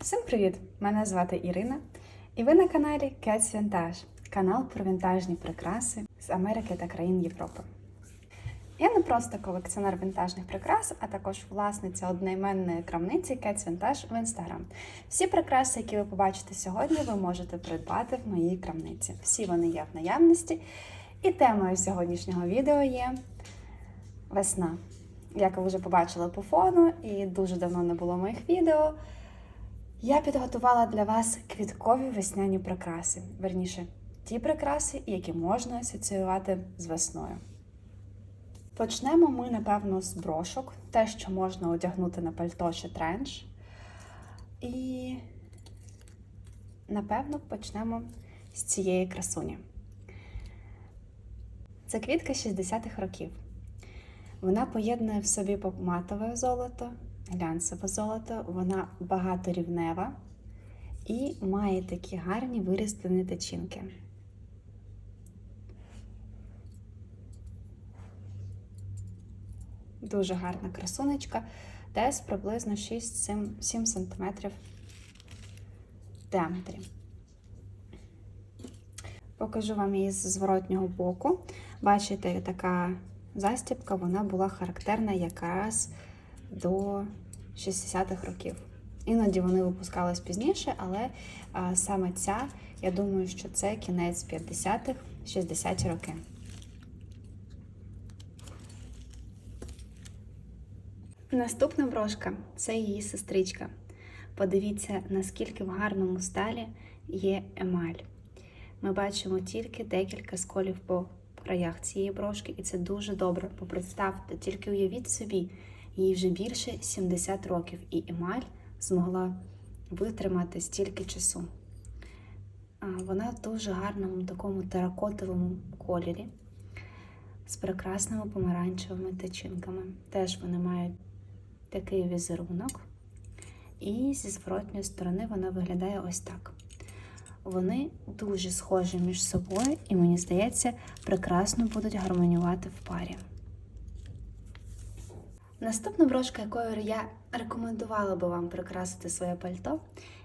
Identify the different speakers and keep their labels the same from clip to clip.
Speaker 1: Всім привіт! Мене звати Ірина, і ви на каналі Cats Vintage, канал про вінтажні прикраси з Америки та країн Європи. Я не просто колекціонер вінтажних прикрас, а також власниця одноіменної крамниці Cats Vintage в Instagram. Всі прикраси, які ви побачите сьогодні, ви можете придбати в моїй крамниці. Всі вони є в наявності. І темою сьогоднішнього відео є весна. Як ви вже побачили по фону, і дуже давно не було моїх відео. Я підготувала для вас квіткові весняні прикраси. Верніше, ті прикраси, які можна асоціювати з весною. Почнемо ми, напевно, з брошок, те, що можна одягнути на пальто чи тренч. І, напевно, почнемо з цієї красуні. Це квітка 60-х років. Вона поєднує в собі матове золото, глянцеве золото, вона багаторівнева і має такі гарні вирізблені течінки. Дуже гарна красунечка, десь приблизно 6-7 см діаметрі. Покажу вам її з зворотнього боку. Бачите, така застібка вона була характерна якраз до 60-х років. Іноді вони випускались пізніше, але а, саме ця, я думаю, що це кінець 50-х, 60-ті роки. Наступна брошка це її сестричка. Подивіться, наскільки в гарному сталі є емаль. Ми бачимо тільки декілька сколів по краях цієї брошки, і це дуже добре. Бо представте, тільки уявіть собі, їй вже більше 70 років, і емаль змогла витримати стільки часу. Вона в дуже гарному такому теракотовому кольорі з прекрасними помаранчевими течінками. Теж вони мають такий візерунок. І зі зворотньої сторони вона виглядає ось так. Вони дуже схожі між собою, і мені здається, прекрасно будуть гармонювати в парі. Наступна брошка, якою я рекомендувала би вам прикрасити своє пальто,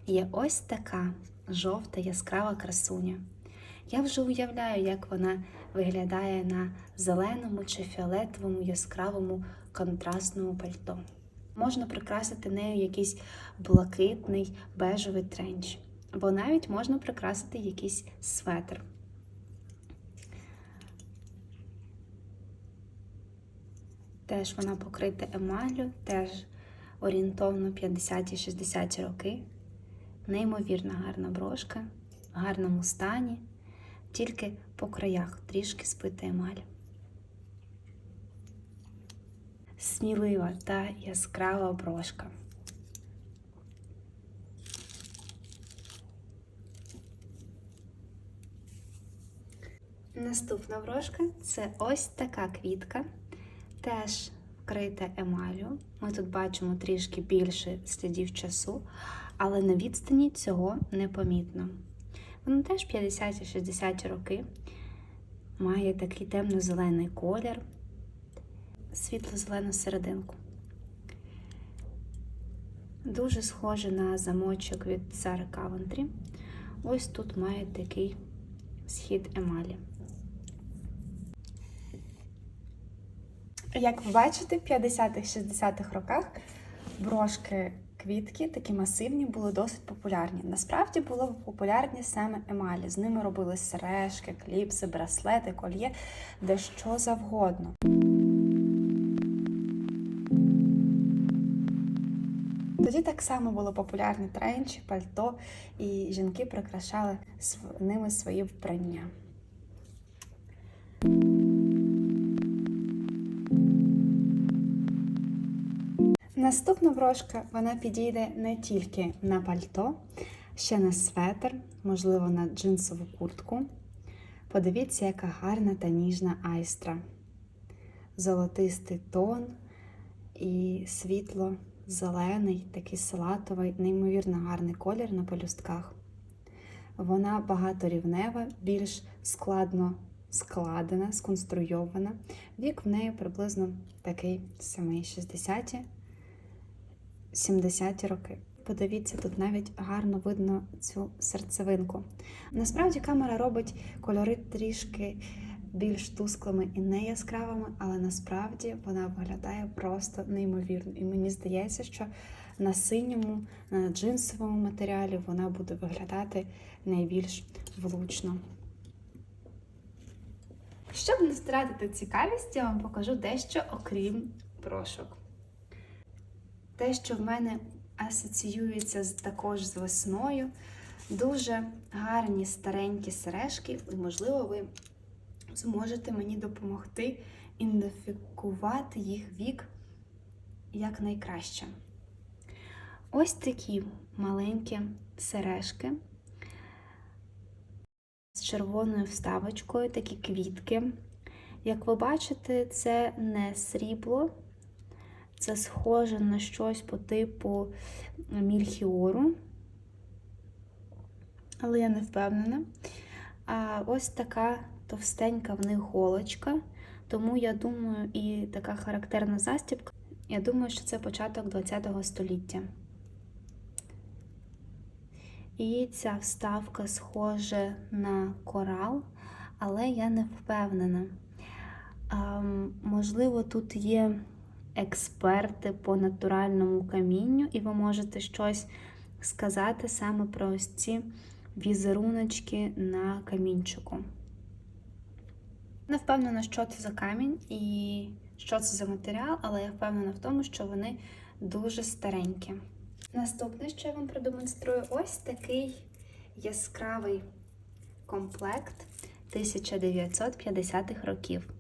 Speaker 1: є ось така жовта яскрава красуня. Я вже уявляю, як вона виглядає на зеленому чи фіолетовому яскравому контрастному пальто. Можна прикрасити нею якийсь блакитний бежевий тренч, або навіть можна прикрасити якийсь светр. Теж вона покрита емаллю, теж орієнтовно 50-60 роки. Неймовірно гарна брошка, в гарному стані, тільки по краях трішки спита емаль. Смілива та яскрава брошка. Наступна брошка це ось така квітка, теж вкрита емалю. Ми тут бачимо трішки більше слідів часу, але на відстані цього непомітно. Вона теж 50-60 роки, має такий темно-зелений колір, світло-зелену серединку. Дуже схоже на замочок від Сари Кавентрі. Ось тут має такий схід емалі. Як ви бачите, в 50-х-60-х роках брошки квітки, такі масивні, були досить популярні. Насправді були популярні саме емалі. З ними робили сережки, кліпси, браслети, кольє, де що завгодно. Тоді так само були популярні тренчі, пальто, і жінки прикрашали ними свої вбрання. Наступна брошка вона підійде не тільки на пальто, ще на светр, можливо, на джинсову куртку. Подивіться, яка гарна та ніжна айстра. Золотистий тон і світло, зелений, такий салатовий, неймовірно гарний колір на пелюстках. Вона багаторівнева, більш складно складена, сконструйована. Вік в неї приблизно такий самий 60-ті. 70-ті роки. подивіться, тут навіть гарно видно цю серцевинку. Насправді камера робить кольори трішки більш тусклими і не яскравими, але насправді вона виглядає просто неймовірно. І мені здається, що на синьому, на джинсовому матеріалі вона буде виглядати найбільш влучно. Щоб не втратити цікавість, я вам покажу дещо окрім брошок. Те, що в мене асоціюється також з весною, дуже гарні старенькі сережки, і, можливо, ви зможете мені допомогти ідентифікувати їх вік якнайкраще. Ось такі маленькі сережки з червоною вставочкою, такі квітки. Як ви бачите, це не срібло, це схоже на щось по типу мільхіору, але я не впевнена. А ось така товстенька в них голочка, тому я думаю, і така характерна застібка. Я думаю, що це початок ХХ століття. І ця вставка схожа на корал, але я не впевнена. А, можливо, тут є експерти по натуральному камінню, і ви можете щось сказати саме про ось ці візеруночки на камінчику. Не впевнена, що це за камінь і що це за матеріал, але я впевнена в тому, що вони дуже старенькі. Наступне, що я вам продемонструю, ось такий яскравий комплект 1950-х років.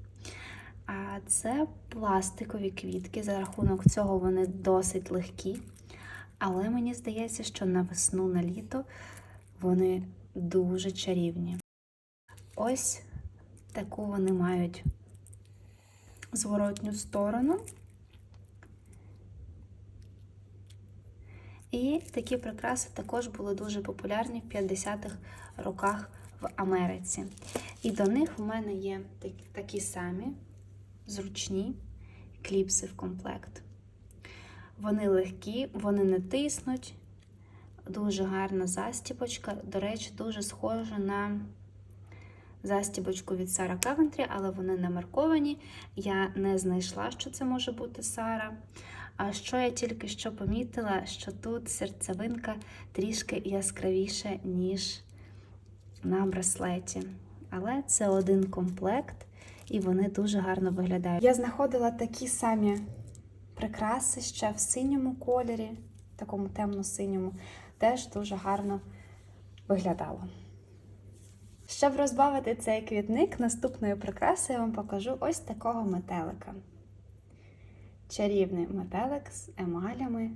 Speaker 1: А це пластикові квітки. За рахунок цього вони досить легкі. Але мені здається, що на весну, на літо вони дуже чарівні. Ось таку вони мають зворотню сторону. І такі прикраси також були дуже популярні в 50-х роках в Америці. І до них в мене є такі самі зручні кліпси в комплект. Вони легкі, вони не тиснуть, дуже гарна застіпочка. До речі, дуже схожа на застібочку від Сара Кавентрі, але вони не марковані. Я не знайшла, що це може бути Сара. А що я тільки що помітила, що тут серцевинка трішки яскравіша, ніж на браслеті. Але це один комплект, і вони дуже гарно виглядають. Я знаходила такі самі прикраси ще в синьому кольорі, такому темно-синьому, теж дуже гарно виглядало. Щоб розбавити цей квітник, наступною прикрасою я вам покажу ось такого метелика. Чарівний метелик з емалями.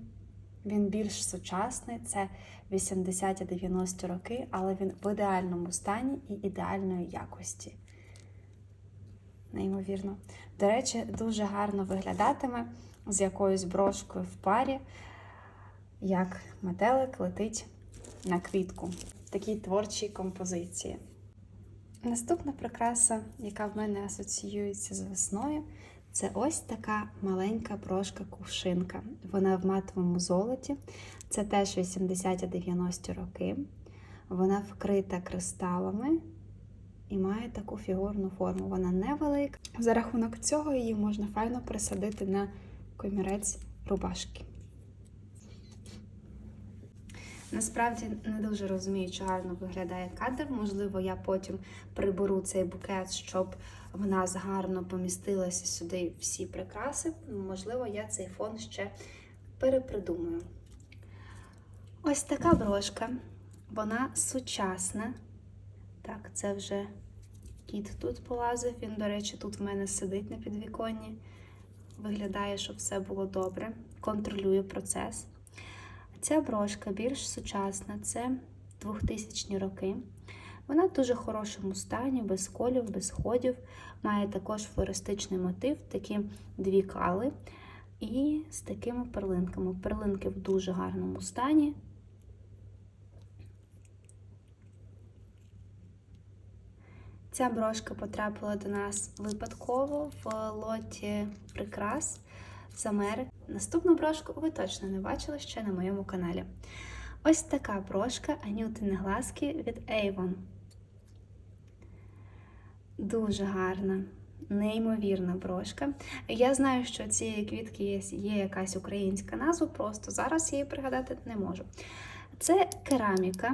Speaker 1: Він більш сучасний, це 80-90 роки, але він в ідеальному стані і ідеальної якості. Неймовірно. До речі, дуже гарно виглядатиме з якоюсь брошкою в парі, як метелик летить на квітку в такій творчій композиції. Наступна прикраса, яка в мене асоціюється з весною, це ось така маленька брошка-кувшинка. Вона в матовому золоті. Це теж 80-90 роки. Вона вкрита кристалами і має таку фігурну форму. Вона невелика. За рахунок цього її можна файно присадити на комірець рубашки. Насправді не дуже розумію, чи гарно виглядає кадр. Можливо, я потім приберу цей букет, щоб в нас гарно помістилися сюди всі прикраси. Можливо, я цей фон ще перепридумаю. Ось така брошка, вона сучасна. Так, це вже кіт тут полазив. Він, до речі, тут в мене сидить на підвіконні. Виглядає, щоб все було добре. Контролюю процес. Ця брошка більш сучасна, це 2000 роки. Вона в дуже хорошому стані, без колів, без ходів. Має також флористичний мотив, такі дві кали. І з такими перлинками. Перлинки в дуже гарному стані. Ця брошка потрапила до нас випадково в лоті прикрас з Америки. Наступну брошку ви точно не бачили ще на моєму каналі. Ось така брошка Анютини глазки від Avon. Дуже гарна, неймовірна брошка. Я знаю, що цієї квітки є, є якась українська назва, просто зараз її пригадати не можу. Це кераміка.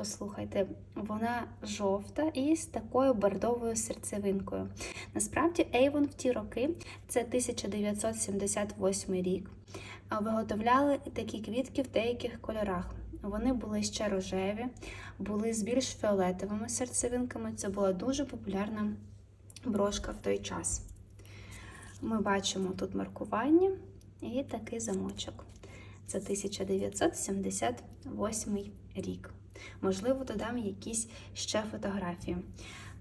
Speaker 1: Послухайте, вона жовта і з такою бордовою серцевинкою. Насправді, Avon в ті роки, це 1978 рік, виготовляли такі квітки в деяких кольорах. Вони були ще рожеві, були з більш фіолетовими серцевинками. Це була дуже популярна брошка в той час. Ми бачимо тут маркування і такий замочок. Це 1978 рік. Можливо, додам якісь ще фотографії.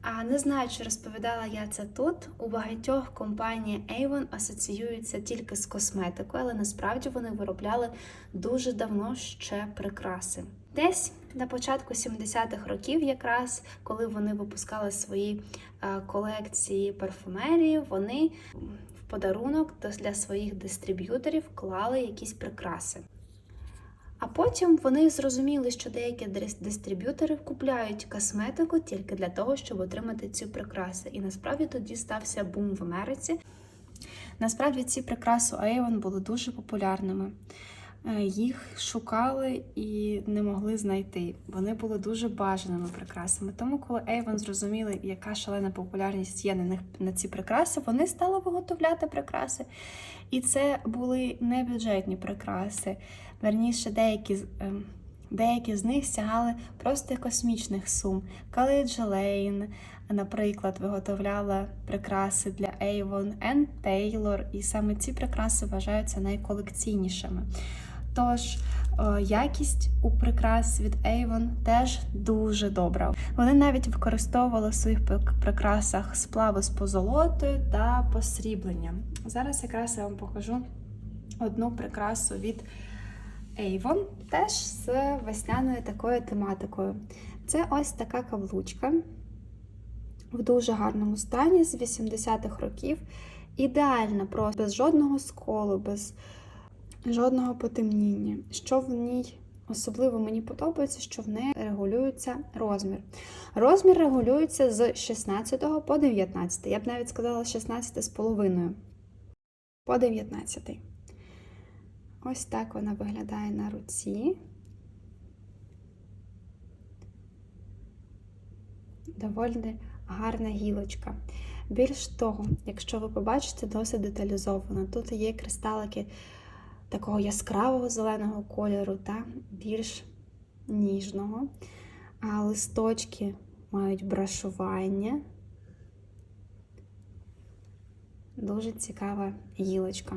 Speaker 1: А не знаю, чи розповідала я це тут. У багатьох компанія Avon асоціюється тільки з косметикою, але насправді вони виробляли дуже давно ще прикраси. Десь на початку 70-х років, якраз коли вони випускали свої е, колекції парфумерії, вони в подарунок для своїх дистриб'юторів клали якісь прикраси. А потім вони зрозуміли, що деякі дистриб'ютори купляють косметику тільки для того, щоб отримати ці прикраси. І насправді тоді стався бум в Америці. Насправді ці прикраси Avon були дуже популярними. Е, Їх шукали і не могли знайти. Вони були дуже бажаними прикрасами. Тому, коли Avon зрозуміли, яка шалена популярність є на них на ці прикраси, вони стали виготовляти прикраси. І це були не бюджетні прикраси. Верніше, деякі ем, деякі з них сягали просто космічних сум. Калиджа Лейн, наприклад, виготовляла прикраси для Avon, Ann Taylor, і саме ці прикраси вважаються найколекційнішими. Тож якість у прикрас від Avon теж дуже добра. Вони навіть використовували в своїх прикрасах сплави з позолотою та посрібленням. Зараз якраз я вам покажу одну прикрасу від Avon, теж з весняною такою тематикою. Це ось така каблучка в дуже гарному стані з 80-х років. Ідеальна, просто без жодного сколу, без жодного потемніння. Що в ній особливо мені подобається, що в неї регулюється розмір. Розмір регулюється з 16 по 19. Я б навіть сказала 16 з половиною по 19. Ось так вона виглядає на руці. Доволі гарна гілочка. Більш того, якщо ви побачите, досить деталізовано. Тут є кристалики такого яскравого зеленого кольору та більш ніжного. А листочки мають брашування. Дуже цікава гілочка.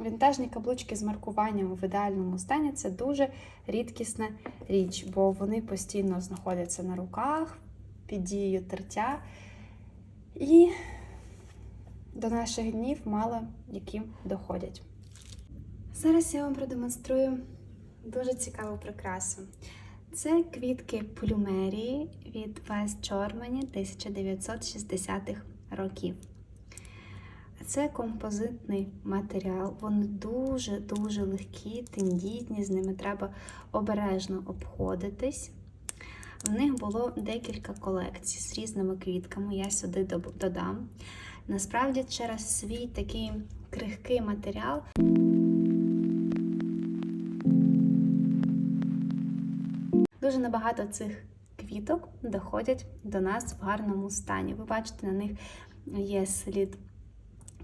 Speaker 1: Вінтажні каблучки з маркуванням в ідеальному стані це дуже рідкісна річ, бо вони постійно знаходяться на руках під дією тертя. І до наших днів мало яким доходять. Зараз я вам продемонструю дуже цікаву прикрасу. Це квітки плюмерії від West Germany 1960-х років. Це композитний матеріал, вони дуже-дуже легкі, тендітні, з ними треба обережно обходитись. В них було декілька колекцій з різними квітками, я сюди додам. Насправді, через свій такий крихкий матеріал. Дуже набагато цих квіток доходять до нас в гарному стані. Ви бачите, на них є слід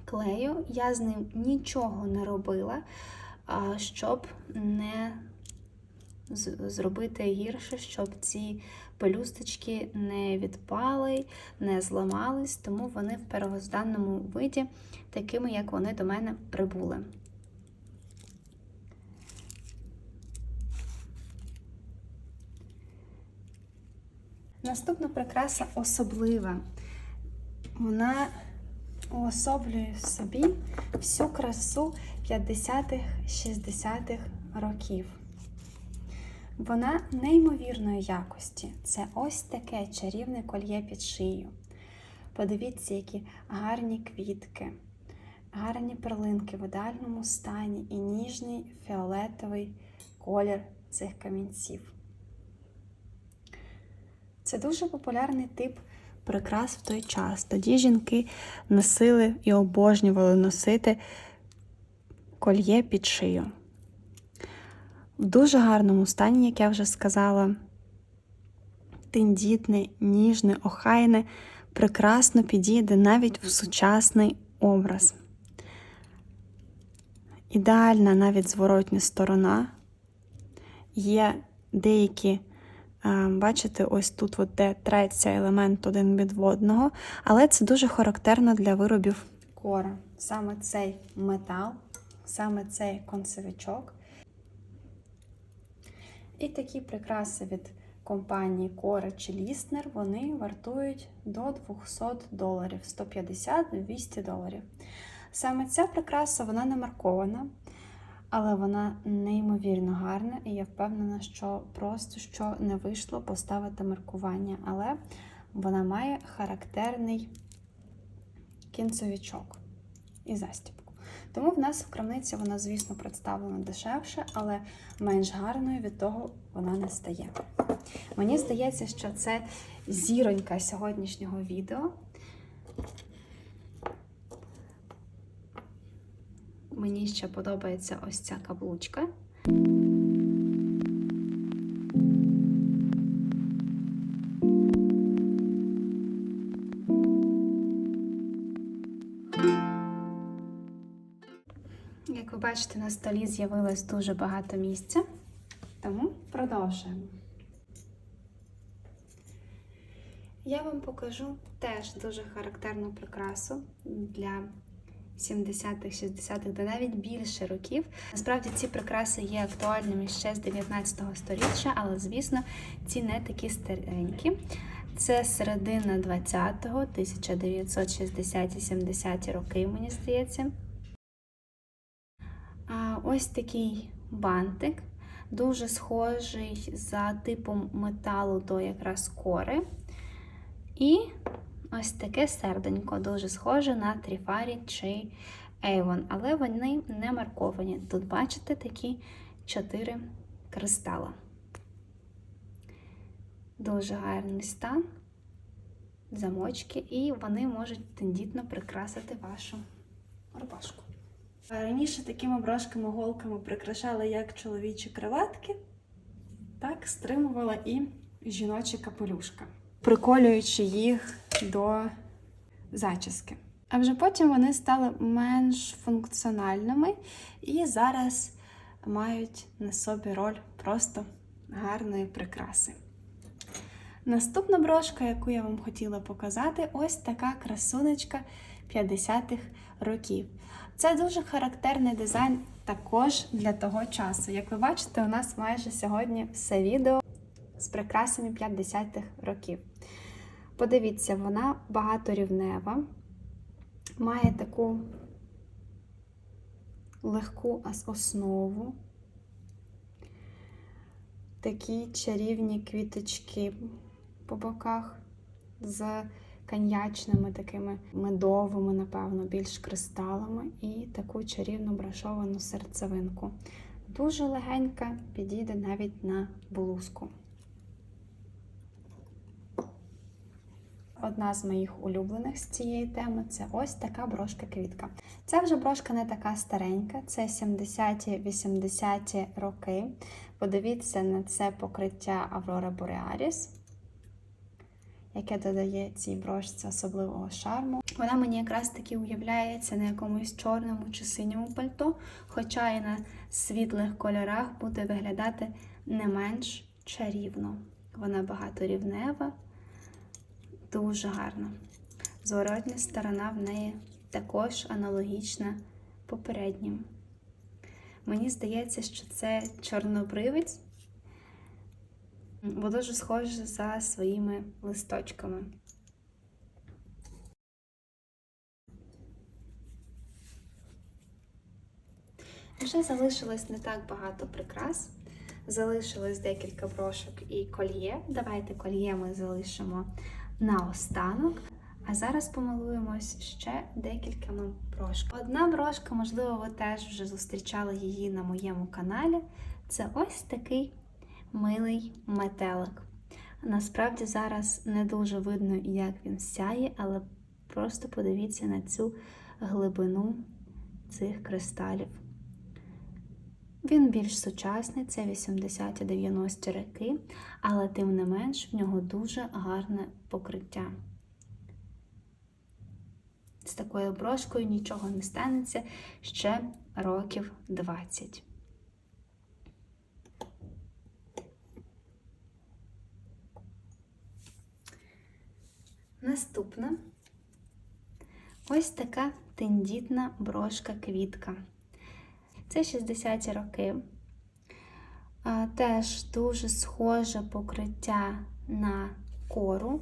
Speaker 1: клею. Я з ним нічого не робила, щоб не зробити гірше, щоб ці пелюсточки не відпали, не зламались, тому вони в первозданному виді, такими, як вони до мене прибули. Наступна прикраса особлива. Вона уособлює в собі всю красу 50-х-60-х років. Вона неймовірної якості. Це ось таке чарівне кольє під шию. Подивіться, які гарні квітки, гарні перлинки в ідеальному стані і ніжний фіолетовий колір цих камінців. Це дуже популярний тип прикрас в той час. Тоді жінки носили і обожнювали носити кольє під шию. В дуже гарному стані, як я вже сказала, тендітне, ніжне, охайне, прекрасно підійде навіть в сучасний образ. Ідеальна навіть зворотня сторона. Є деякі, е, бачите, ось тут, от де треться елемент один від водного, але це дуже характерно для виробів кора. Саме цей метал, саме цей концевичок. І такі прикраси від компанії Кора чи Ліснер вони вартують до 200 доларів, 150-200 доларів. Саме ця прикраса вона не маркована, але вона неймовірно гарна, і я впевнена, що просто що не вийшло поставити маркування, але вона має характерний кінцевичок і застібку. Тому в нас в крамниці вона, звісно, представлена дешевше, але менш гарною від того вона не стає. Мені здається, що це зіронька сьогоднішнього відео. Мені ще подобається ось ця каблучка. Бачите, на столі з'явилось дуже багато місця, тому продовжуємо. Я вам покажу теж дуже характерну прикрасу для 70-х, 60-х, та навіть більше років. Насправді ці прикраси є актуальними ще з 19 століття, але, звісно, ці не такі старенькі. Це середина 20-го, 1960-70 роки, мені здається. Ось такий бантик, дуже схожий за типом металу до якраз кори. І ось таке серденько, дуже схоже на Тріфарі чи Avon, але вони не марковані. Тут бачите такі чотири кристала. Дуже гарний стан, замочки, і вони можуть тендітно прикрасити вашу рубашку. Раніше такими брошками-голками прикрашали як чоловічі криватки, так стримувала і жіночі капелюшка, приколюючи їх до зачіски. А вже потім вони стали менш функціональними і зараз мають на собі роль просто гарної прикраси. Наступна брошка, яку я вам хотіла показати, ось така красунечка 50-х років. Це дуже характерний дизайн також для того часу. Як ви бачите, у нас майже сьогодні все відео з прикрасами 50-х років. Подивіться, вона багаторівнева, має таку легку основу, такі чарівні квіточки по боках з коньячними такими медовими, напевно, більш кристалами, і таку чарівну брашовану серцевинку. Дуже легенька, підійде навіть на блузку. Одна з моїх улюблених з цієї теми це ось така брошка-квітка. Ця вже брошка не така старенька, це 70-80 роки. Подивіться на це покриття Aurora Borealis яке додає цій брошці особливого шарму. Вона мені якраз таки уявляється на якомусь чорному чи синьому пальто, хоча і на світлих кольорах буде виглядати не менш чарівно. Вона багаторівнева, дуже гарна. Зворотня сторона в неї також аналогічна попереднім. Мені здається, що це чорнобривець, бо дуже схоже за своїми листочками. Вже залишилось не так багато прикрас. Залишилось декілька брошок і кольє. Давайте кольє ми залишимо наостанок. А зараз помилуємось ще декількома брошками. Одна брошка, можливо, ви теж вже зустрічали її на моєму каналі. Це ось такий милий метелик. Насправді зараз не дуже видно, як він сяє, але просто подивіться на цю глибину цих кристалів. Він більш сучасний, це 80-90 роки, але тим не менш в нього дуже гарне покриття. З такою брошкою нічого не станеться ще років 20. Наступна ось така тендітна брошка-квітка. Це 60-ті роки. Теж дуже схоже покриття на кору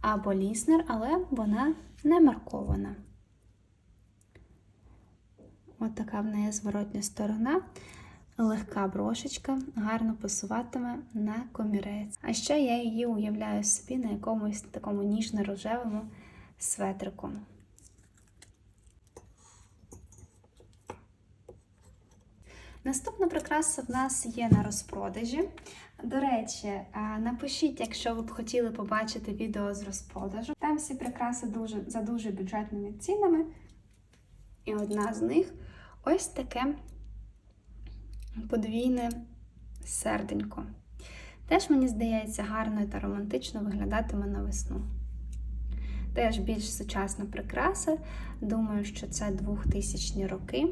Speaker 1: або ліснер, але вона не маркована. От така в неї зворотня сторона. Легка брошечка, гарно пасуватиме на комірець. А ще я її уявляю собі на якомусь такому ніжно-рожевому светрику. Наступна прикраса в нас є на розпродажі. До речі, напишіть, якщо ви б хотіли побачити відео з розпродажу. Там всі прикраси дуже, за дуже бюджетними цінами. І одна з них ось таке подвійне серденько. Теж, мені здається, гарно та романтично виглядатиме на весну. Теж більш сучасна прикраса. Думаю, що це 2000 роки.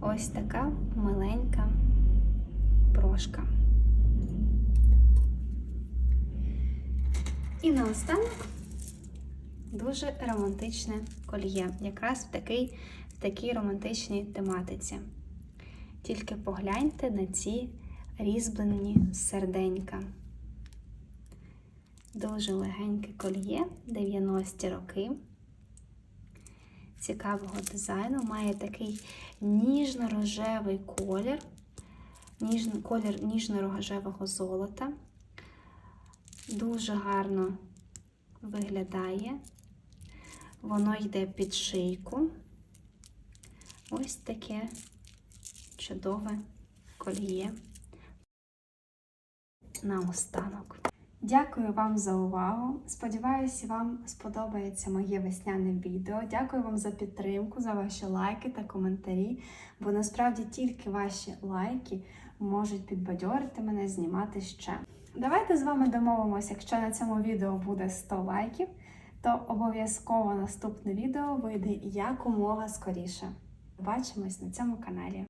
Speaker 1: Ось така маленька брошка. І наостанок дуже романтичне кольє, якраз в такій, в такій романтичній тематиці. Тільки погляньте на ці різьблені серденька. Дуже легеньке кольє, 90-ті роки. Цікавого дизайну, має такий ніжно-рожевий колір, ніжно, колір ніжно-рожевого золота. Дуже гарно виглядає. Воно йде під шийку. Ось таке чудове кольє наостанок. Дякую вам за увагу. Сподіваюся, вам сподобається моє весняне відео. Дякую вам за підтримку, за ваші лайки та коментарі, бо насправді тільки ваші лайки можуть підбадьорити мене знімати ще. Давайте з вами домовимося, якщо на цьому відео буде 100 лайків, то обов'язково наступне відео вийде якомога скоріше. Побачимось на цьому каналі.